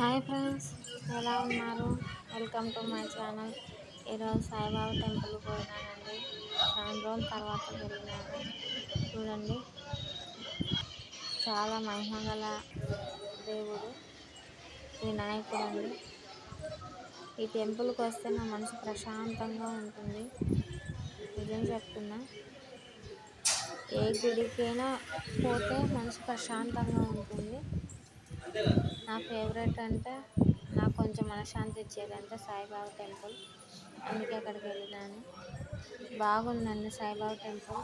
Hi friends ఎలా ఉన్నారు? Welcome to my channel. ఈరోజు సాయిబాబా టెంపుల్ పోయినానండి. చాలా రోజుల తర్వాత వెళ్ళినాను చూడండి. చాలా మహిమ గల దేవుడు వినాయకుడు అండి ఈ టెంపుల్కి వస్తే నా మనసు ప్రశాంతంగా ఉంటుంది. నిజం చెప్తున్నా. ఏ గుడికైనా పోతే మనసు ప్రశాంతంగా ఉంటుంది. నా ఫేవరెట్ అంటే నాకు కొంచెం మనశ్శాంతి ఇచ్చేది అంటే సాయిబాబా టెంపుల్. అందుకే అక్కడికి వెళ్ళినాను. బాగుందండి సాయిబాబా టెంపుల్.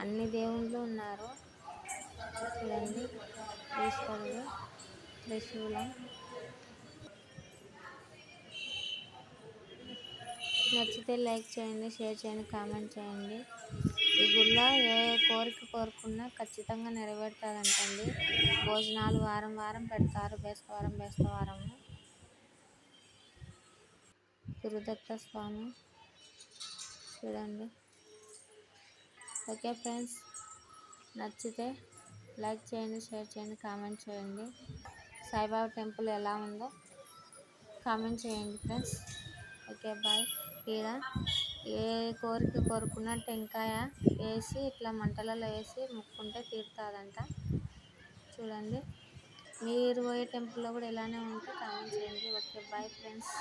అన్ని దేవుళ్ళు ఉన్నారు. చూడండి ఈశ్వరుడు త్రిశూలం. నచ్చితే లైక్ చేయండి షేర్ చేయండి కామెంట్ చేయండి. ఈ గుళ్ళో ఏ కోరిక కోరుకున్నా ఖచ్చితంగా నెరవేరుతుందంటండి. భోజనాలు వారం వారం పెడతారు బేస్తవారం బేస్తవారం గురుదత్త స్వామి చూడండి. ఓకే ఫ్రెండ్స్ నచ్చితే లైక్ చేయండి షేర్ చేయండి కామెంట్ చేయండి. సాయిబాబా టెంపుల్ ఎలా ఉందో కామెంట్ చేయండి ఫ్రెండ్స్. Okay bye. ఈడ ఏ కోరిక కోరుకున్న టెంకాయ వేసి ఇట్లా మంటలలో వేసి ముక్కుంటే తీరుతుందంట. చూడండి. మీరు పోయే టెంపుల్లో కూడా ఇలానే ఉంటే కామెంట్ చేయండి. Okay bye friends.